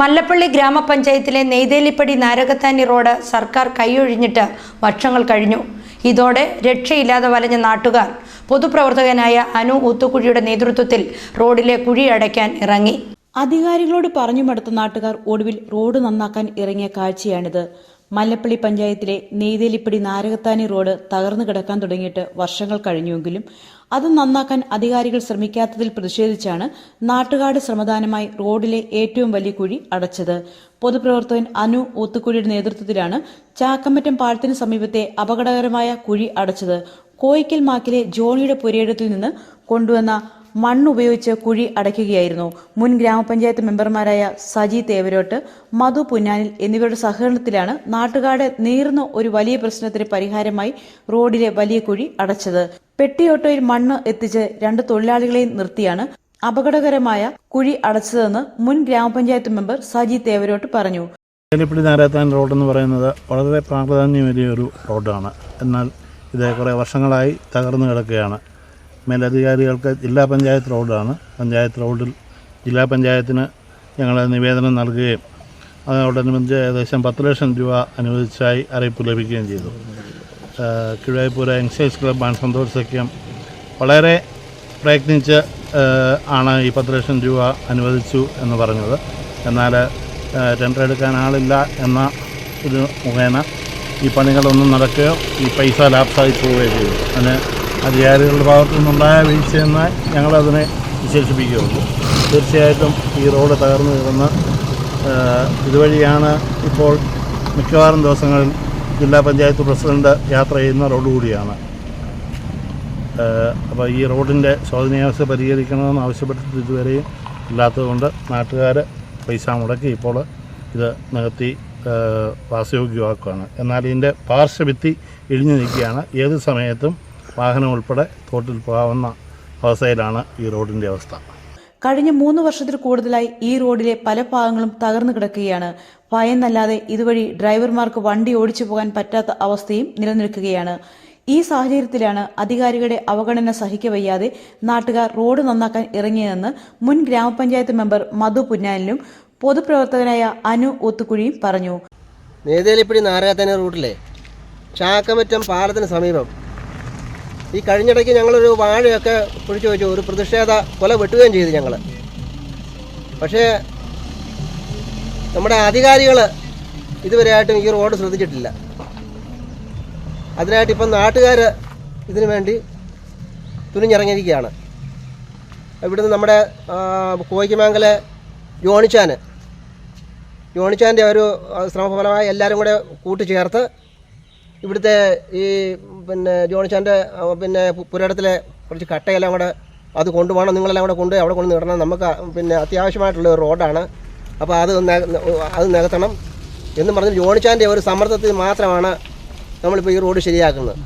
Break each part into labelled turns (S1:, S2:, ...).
S1: മല്ലപ്പള്ളി ഗ്രാമപഞ്ചായത്തിലെ നെയ്തേലിപ്പടി നാരകത്താനി റോഡ് സർക്കാർ കൈയൊഴിഞ്ഞിട്ട് വർഷങ്ങൾ കഴിഞ്ഞു. ഇതോടെ രക്ഷയില്ലാതെ വലഞ്ഞ നാട്ടുകാർ പൊതുപ്രവർത്തകനായ അനു ഊത്തുകുഴിയുടെ നേതൃത്വത്തിൽ റോഡിലെ കുഴി അടയ്ക്കാൻ ഇറങ്ങി.
S2: അധികാരികളോട് പറഞ്ഞു മടുത്ത നാട്ടുകാർ ഒടുവിൽ റോഡ് നന്നാക്കാൻ ഇറങ്ങിയ കാഴ്ചയാണിത്. മല്ലപ്പള്ളി പഞ്ചായത്തിലെ നെയ്തേലിപ്പടി നാരകത്താനി റോഡ് തകർന്നു കിടക്കാൻ തുടങ്ങിയിട്ട് വർഷങ്ങൾ കഴിഞ്ഞുവെങ്കിലും അത് നന്നാക്കാൻ അധികാരികൾ ശ്രമിക്കാത്തതിൽ പ്രതിഷേധിച്ചാണ് നാട്ടുകാട് ശ്രമദാനമായി റോഡിലെ ഏറ്റവും വലിയ കുഴി അടച്ചത്. പൊതുപ്രവർത്തകൻ അനു ഊത്തുക്കുഴിയുടെ നേതൃത്വത്തിലാണ് ചാക്കമ്പറ്റം പാലത്തിന് സമീപത്തെ അപകടകരമായ കുഴി അടച്ചത്. കോയിക്കൽ മാക്കിലെ ജോണിയുടെ പുരയിടത്തിൽ നിന്ന് കൊണ്ടുവന്ന മണ്ണ് ഉപയോഗിച്ച് കുഴി അടയ്ക്കുകയായിരുന്നു. മുൻ ഗ്രാമപഞ്ചായത്ത് മെമ്പർമാരായ സജി തേവരോട്ട് മധു പുന്നാനിൽ എന്നിവരുടെ സഹകരണത്തിലാണ് നാട്ടുകാട് നീർന്ന ഒരു വലിയ പ്രശ്നത്തിന് പരിഹാരമായി റോഡിലെ വലിയ കുഴി അടച്ചത്. പെട്ടിയോട്ടോയിൽ മണ്ണ് എത്തിച്ച് രണ്ട് തൊഴിലാളികളെയും നിർത്തിയാണ് അപകടകരമായ കുഴി അടച്ചതെന്ന് മുൻ ഗ്രാമപഞ്ചായത്ത് മെമ്പർ സജി തേവരോട്ട് പറഞ്ഞു.
S3: വേലിപ്പടി നാരായത്താൻ റോഡെന്ന് പറയുന്നത് വളരെ പ്രാധാന്യമേറിയ ഒരു റോഡാണ്. എന്നാൽ ഇത് കുറേ വർഷങ്ങളായി തകർന്നു കിടക്കുകയാണ്. മേലധികാരികൾക്ക് ജില്ലാ പഞ്ചായത്ത് റോഡാണ്. പഞ്ചായത്ത് റോഡിൽ ജില്ലാ പഞ്ചായത്തിന് ഞങ്ങൾ നിവേദനം നൽകുകയും അതോടനുബന്ധിച്ച് ഏകദേശം പത്ത് ലക്ഷം രൂപ അനുവദിച്ചായി അറിയിപ്പ് ലഭിക്കുകയും ചെയ്തു. കിഴായ്പൂര യങ്സ്റ്റേഴ്സ് ക്ലബ് ആൻഡ് സന്തോഷ് സഖ്യം. വളരെ പ്രയത്നിച്ച് ആണ് ഈ പത്ത് ലക്ഷം രൂപ അനുവദിച്ചു എന്ന് പറഞ്ഞത്. എന്നാൽ ടെൻഡർ എടുക്കാൻ ആളില്ല എന്ന ഇത് മുഖേന ഈ പണികളൊന്നും നടക്കുകയോ ഈ പൈസ ലാപ്സായി പോവുകയോ ചെയ്തു. അതിന് അധികാരികളുടെ ഭാഗത്തു നിന്നുണ്ടായ വീഴ്ചയെന്ന് ഞങ്ങളതിനെ വിശേഷിപ്പിക്കുകയുള്ളൂ. തീർച്ചയായിട്ടും ഈ റോഡ് തകർന്നു കിടന്ന് ഇതുവഴിയാണ് ഇപ്പോൾ മിക്കവാറും ദിവസങ്ങളിൽ ജില്ലാ പഞ്ചായത്ത് പ്രസിഡന്റ് യാത്ര ചെയ്യുന്ന റോഡ് കൂടിയാണ്. അപ്പോൾ ഈ റോഡിന്റെ ശോധനയാവസ്ഥ പരിഹരിക്കണമെന്ന് ആവശ്യപ്പെട്ടിട്ട് ഇതുവരെയും ഇല്ലാത്തതുകൊണ്ട് നാട്ടുകാർ പൈസ മുടക്കി ഇപ്പോൾ ഇത് നികത്തി വാസയോഗ്യമാക്കുകയാണ്. എന്നാൽ ഇതിന്റെ പാർശ്വഭിത്തി ഇടിഞ്ഞു നിൽക്കുകയാണ്. ഏത് സമയത്തും വാഹനം ഉൾപ്പെടെ തോട്ടിൽ പോകാവുന്ന അവസ്ഥയിലാണ് ഈ റോഡിന്റെ അവസ്ഥ.
S2: കഴിഞ്ഞ മൂന്ന് വർഷത്തിൽ കൂടുതലായി ഈ റോഡിലെ പല ഭാഗങ്ങളും തകർന്നു കിടക്കുകയാണ്. ഭയന്നല്ലാതെ ഇതുവഴി ഡ്രൈവർമാർക്ക് വണ്ടി ഓടിച്ചു പോകാൻ പറ്റാത്ത അവസ്ഥയും നിലനിൽക്കുകയാണ്. ഈ സാഹചര്യത്തിലാണ് അധികാരികളുടെ അവഗണന സഹിക്കവയ്യാതെ നാട്ടുകാർ റോഡ് നന്നാക്കാൻ ഇറങ്ങിയതെന്ന് മുൻ ഗ്രാമപഞ്ചായത്ത് മെമ്പർ മധു പുന്നാലിനും പൊതുപ്രവർത്തകനായ അനു ഒത്തുകുഴിയും പറഞ്ഞു.
S4: നേതേലിപ്പടി നാരായത്തന റൂട്ടിലെ ചാക്കമറ്റം പാലത്തിന് സമീപം ഈ കഴിഞ്ഞിടയ്ക്ക് ഞങ്ങളൊരു വാഴയൊക്കെ പിടിച്ചു വെച്ചു ഒരു പ്രതിഷേധ കൊല വെട്ടുകയും ചെയ്തു ഞങ്ങൾ പക്ഷേ നമ്മുടെ അധികാരികൾ ഇതുവരെയായിട്ടും ഈ റോഡ് ശ്രദ്ധിച്ചിട്ടില്ല. അതിനായിട്ട് ഇപ്പം നാട്ടുകാർ ഇതിനു വേണ്ടി തുനിഞ്ഞിറങ്ങിയിരിക്കുകയാണ്. ഇവിടുന്ന് നമ്മുടെ കോയിക്കുമാങ്കലെ ജോണിച്ചാൻ ജോണിച്ചാന്റെ ഒരു ശ്രമഫലമായി എല്ലാവരും കൂടെ കൂട്ടിച്ചേർത്ത് ഇവിടുത്തെ ഈ പിന്നെ ജോണിച്ചാന്റെ പിന്നെ പുരടത്തിലെ കുറച്ച് കട്ടയെല്ലാം കൂടെ അത് കൊണ്ടുപോകണം. നിങ്ങളെല്ലാം കൂടെ കൊണ്ട് അവിടെ കൊണ്ട് ഇടണം. നമുക്ക് പിന്നെ അത്യാവശ്യമായിട്ടുള്ള ഒരു റോഡാണ്. അപ്പോൾ അത് അത് നികത്തണം. എന്ന് പറഞ്ഞ് ജോണിച്ചാന്റെ ഒരു സമ്മർദ്ദത്തിൽ മാത്രമാണ് നമ്മളിപ്പോൾ ഈ റോഡ് ശരിയാക്കുന്നത്.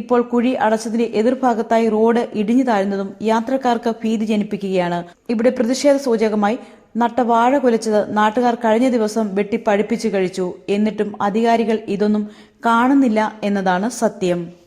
S2: ഇപ്പോൾ കുഴി അടച്ചതിന്റെ എതിർഭാഗത്തായി റോഡ് ഇടിഞ്ഞു താഴ്ന്നതും യാത്രക്കാർക്ക് ഭീതി ജനിപ്പിക്കുകയാണ്. ഇവിടെ പ്രതിഷേധ സൂചകമായി നട്ട വാഴ കുലച്ചത് നാട്ടുകാർ കഴിഞ്ഞ ദിവസം വെട്ടി പഴിപ്പിച്ചു കഴിച്ചു. എന്നിട്ടും അധികാരികൾ ഇതൊന്നും കാണുന്നില്ല എന്നതാണ് സത്യം.